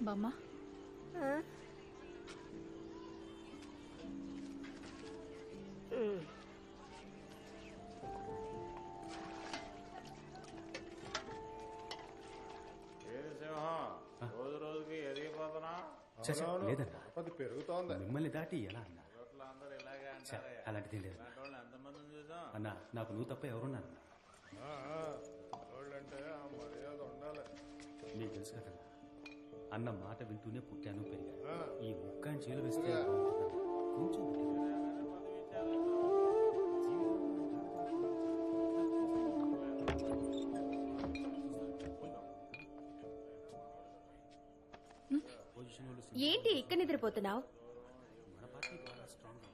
బామ్మ. ఏది సింహం రోజు రోజుకి ఎదిగిపోతున్నా చ, చ, లేదన్నా. అది పెరుగుతోంది. మిమ్మల్ని దాటి ఎలా అన్నా? అలాంటిది లేదు. అన్నా నాకు నువ్వు తప్ప ఎవరున్నా నీకు తెలుసు కదా. అన్న మాట వింటూనే పుట్టాను పెరిగాను. ఆ. ఈ ముక్కాని చేలు వేస్తే. కొంచెం ఏంటి ఇక్కడ నిద్రపోతున్నావు? మన పార్టీ బాగా స్ట్రాంగ్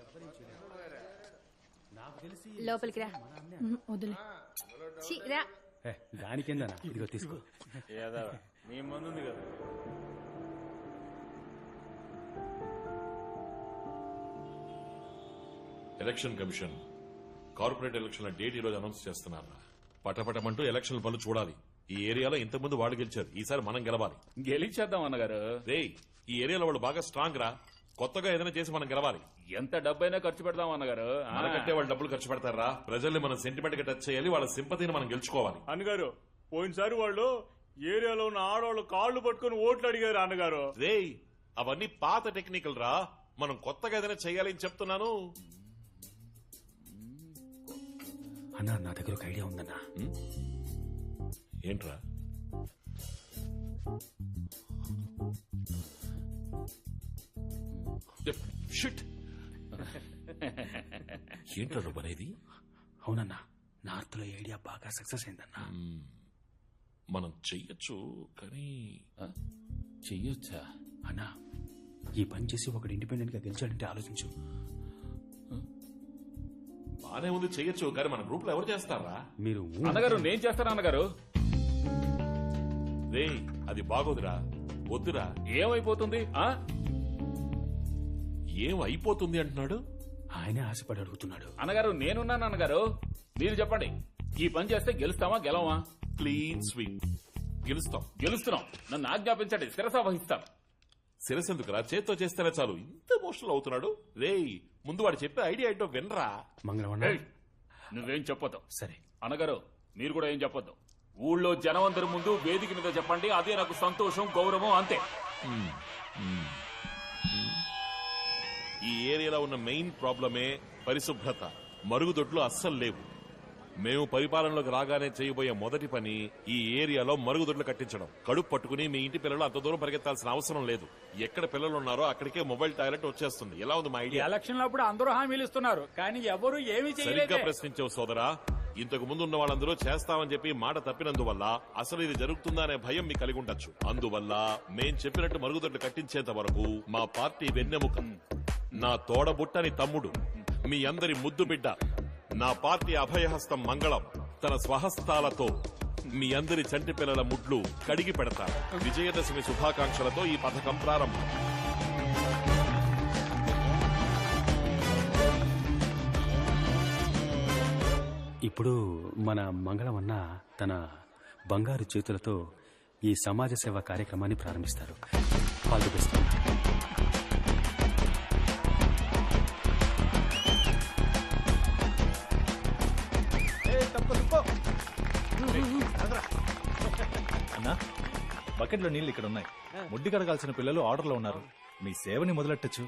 ఎవ్వరేం చేయలేరు నాకు తెలిసి లోపలికి రా. వదిలే. రా. ఏ, దానికేందన్నా ఇదిగో తీసుకో. నీ కదా. ఎలక్షన్ కమిషన్ కార్పొరేట్ ఎలక్షన్ల డేట్ ఈ రోజు అనౌన్స్ చేస్తున్నారు పటపటమంటూ ఎలక్షన్ పనులు చూడాలి. ఈ ఏరియాలో ఇంతకుముందు వాళ్ళు గెలిచారు. ఈసారి మనం గెలవాలి. గెలిచేద్దాం అన్నగారు. రే ఈ ఏరియాలో వాళ్ళు బాగా స్ట్రాంగ్ రా. కొత్తగా ఏదైనా చేసి మనం గెలవాలి. ఎంత డబ్బైనా ఖర్చు పెడదాం అన్నగారు. మనకంటే వాళ్ళు డబ్బులు ఖర్చు పెడతారా? ప్రజల్ని మనం సెంటిమెంట్గా టచ్ చేయాలి వాళ్ళ సింపతిని మనం గెలుచుకోవాలి. అన్నగారు పోయినసారి వాళ్ళు ఏరియాలో ఉన్న ఆడవాళ్ళు కాళ్ళు పట్టుకుని ఓట్లు అడిగారు అన్నగారు. రే అవన్నీ పాత టెక్నికల్ రా. మనం కొత్తగా ఏదైనా చేయాలి అని చెప్తున్నాను. అన్నా నా దగ్గర ఒక ఐడియా ఉందన్నా. ఏంట్రా? షిట్ ఏంట్రా నువ్వు అనేది? అవునన్నా నార్త్లో ఐడియా బాగా సక్సెస్ అయిందన్నా. మనం చెయ్యొచ్చు కానీ చెయ్యొచ్చా? అన్నా ఈ పని చేసి ఒకడు ఇండిపెండెంట్గా గెలిచాడంటే ఆలోచించు. బానే ఉంది చెయ్యొచ్చు కానీ మన గ్రూప్లో ఎవరు చేస్తారా? మీరు ఊ- అన్నగారు నేను చేస్తాను అన్నగారు? రే అది బాగోదురా వద్దురా. ఏమైపోతుంది ఆ? ఏం అయిపోతుంది అంటున్నాడు? ఆయనే ఆశపడి అడుగుతున్నాడు. అన్నగారు నేనున్నాను అన్నగారు మీరు చెప్పండి. ఈ పని చేస్తే గెలుస్తామా గెలవా క్లీన్ స్వీప్ గెలుస్తాం. గెలుస్తున్నాం. నన్ను ఆజ్ఞాపించండి. శిరస వహిస్తాను. శిరసెందుకురా చేత్తో చేస్తేనే చాలు. ఇంత ఎమోషనల్ అవుతున్నాడు. రేయ్ ముందు వాడు చెప్పే ఐడియా ఏంటో వినరా? మంగళవారం. ఏయ్, నువ్వేం చెప్పొద్దు. సరే. అన్నగారు మీరు కూడా ఏం చెప్పొద్దు. ఊళ్ళో జనం అందరి ముందు వేదిక మీద చెప్పండి. అదే నాకు సంతోషం గౌరవం అంతే. ఈ ఏరియాలో ఉన్న మెయిన్ ప్రాబ్లమే పరిశుభ్రత. మరుగుదొడ్లు అస్సలు లేవు. మేము పరిపాలనలోకి రాగానే చేయబోయే మొదటి పని ఈ ఏరియాలో మరుగుదొడ్లు కట్టించడం. కడుపు పట్టుకుని మీ ఇంటి పిల్లలు అంత దూరం పరిగెత్తాల్సిన అవసరం లేదు. ఎక్కడ పిల్లలు ఉన్నారో అక్కడికే మొబైల్ టాయిలెట్ వచ్చేస్తుంది. ఎలా ఉంది మా ఐడియా? ఎలక్షన్ అప్పుడు అందరూ హామీలు ఇస్తున్నారు. కానీ ఎవరు ఏమీ సరిగ్గా ప్రశ్నించావు సోదరా. ఇంతకు ముందు ఉన్న వాళ్ళందరూ చేస్తామని చెప్పి మాట తప్పినందువల్ల అసలు ఇది జరుగుతుందా అనే భయం మీకు కలిగి ఉండొచ్చు. అందువల్ల మేం చెప్పినట్టు మరుగుదొడ్లు కట్టించేంత వరకు మా పార్టీ వెన్నెముక. నా తోడబుట్టని తమ్ముడు మీ అందరి ముద్దు బిడ్డ నా పార్టీ అభయహస్తం మంగళం తన స్వహస్తాలతో మీ అందరి చంటి పిల్లల ముడ్లు కడిగి పెడతారు విజయదశమి శుభాకాంక్షలతో ఈ పథకం ప్రారంభం. ఇప్పుడు మన మంగళమన్న తన బంగారు చేతులతో ఈ సమాజ సేవ కార్యక్రమాన్ని ప్రారంభిస్తారు. పాల్గొస్తున్నారు బకెట్లో నీళ్ళు ఇక్కడ ఉన్నాయి. ముడ్డి కడగాల్సిన పిల్లలు ఆర్డర్లో ఉన్నారు. మీ సేవని మొదలెట్టచ్చు.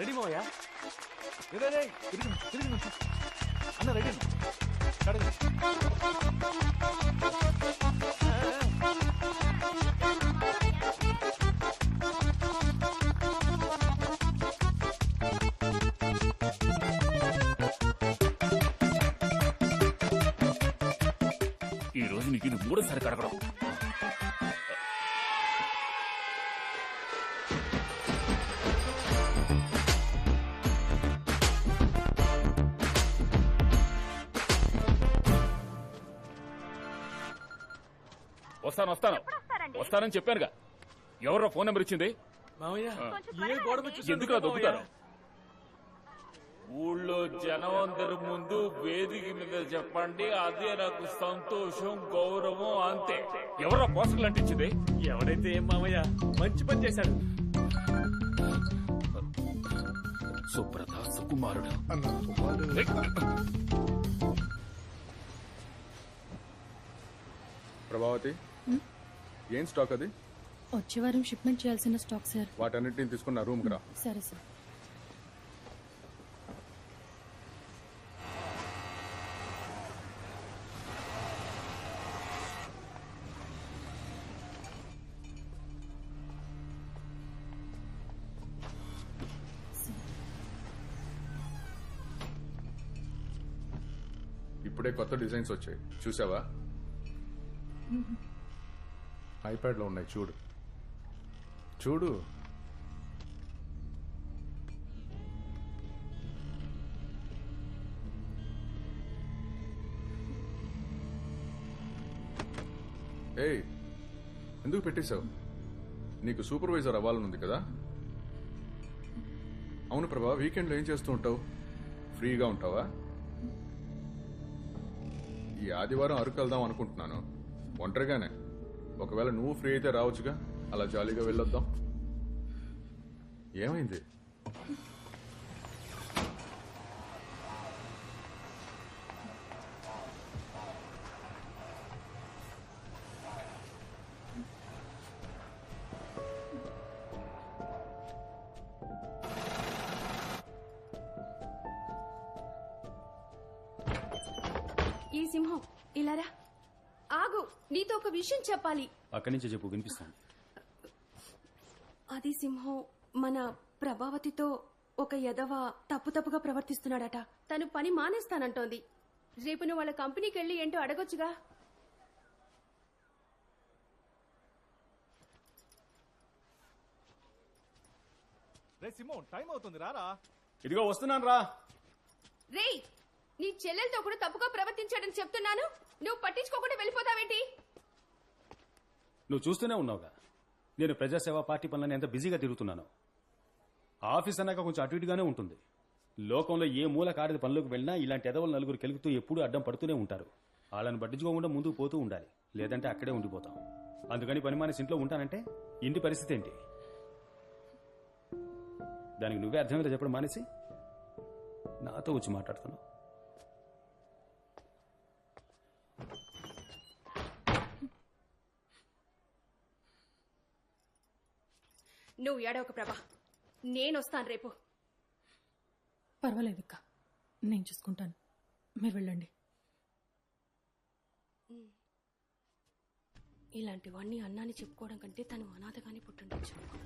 రెడీ మోయా అన్న రెడీ కడగండి. ఈ రోజు నీకు ఇది మూడోసారి కడగడం. వస్తాను వస్తాను. వస్తానని చెప్పానుగా. ఎవరో ఫోన్ నెంబర్ ఇచ్చింది? ఎందుకు దొబ్బుతారు? ఊళ్ళో జనం అందరి ముందు వేదిక మీద చెప్పండి. అదే నాకు సంతోషం గౌరవం అంతే. ఎవరో పోసకలు అంటించింది? ఎవడైతే ఏం మామయ్య మంచి పని చేశాడు సుబ్రత సుకుమారుడు. ప్రభావతి? ఏం స్టాక్ అది? వచ్చే వారం షిప్మెంట్ చేయాల్సిన స్టాక్ సార్ వాటన్నిటిని తీసుకున్న రూమ్కి రా. సరే సార్ ఇప్పుడే కొత్త డిజైన్స్ వచ్చాయి. చూసావా? ఐప్యాడ్లో ఉన్నాయి చూడు. చూడు. ఏయ్ ఎందుకు పెట్టేశావు? నీకు సూపర్వైజర్ అవ్వాలనుంది కదా? అవును ప్రభా వీకెండ్లో ఏం చేస్తూ ఉంటావు? ఫ్రీగా ఉంటావా? ఈ ఆదివారం అరకు వెళ్దాం అనుకుంటున్నాను. ఒంటరిగానే. ఒకవేళ నువ్వు ఫ్రీ అయితే రావచ్చుగా. అలా జాలీగా వెళ్ళొద్దాం. ఏమైంది? ఈ సింహం ఇలారా? రా నీతో ఒక విషయం చెప్పాలి. అక్కడి నుంచి చెప్పు వినిపిస్తాను అది సింహం మన ప్రభావతితో ఒక యదవ తప్పు తప్పుగా ప్రవర్తిస్తున్నాడట. తను పని మానేస్తానంటోంది. రేపు నువ్వు వాళ్ళ కంపెనీకి వెళ్ళి ఏంటో అడగొచ్చుగా. రే టైం అవుతుంది రారా. ఇదిగో వస్తున్నాను రా. రేయ్ నీ చెల్లెలతో కూడా తప్పుగా ప్రవర్తించాడని చెప్తున్నాను. నువ్వు పట్టించుకోకుండా వెళ్ళిపోతావేంటి? నువ్వు చూస్తూనే ఉన్నావుగా. నేను ప్రజాసేవా పార్టీ పనులను ఎంత బిజీగా తిరుగుతున్నాను. ఆఫీస్ అన్నాక కొంచెం అటు ఇటుగానే ఉంటుంది. లోకంలో ఏ మూల కాడిది పనులకు వెళ్ళినా ఇలాంటి ఎదవలు నలుగురు కెలుగుతూ ఎప్పుడూ అడ్డం పడుతూనే ఉంటారు. వాళ్ళని పట్టించుకోకుండా ముందుకు పోతూ ఉండాలి. లేదంటే అక్కడే ఉండిపోతాం. అందుకని పని మానేసి ఇంట్లో ఉంటానంటే ఇంటి పరిస్థితి ఏంటి? దానికి నువ్వే అర్థమైతే చెప్పడం మానేసి నాతో వచ్చి మాట్లాడుతున్నావు. నువ్వు ఏడవక ప్రభా. నేనొస్తాను రేపు. పర్వాలేదు అక్క నేను చూసుకుంటాను. మీరు వెళ్ళండి. ఇలాంటివన్నీ అన్నాన్ని చెప్పుకోవడం కంటే తను అనాథగానే పుట్టుండొచ్చు.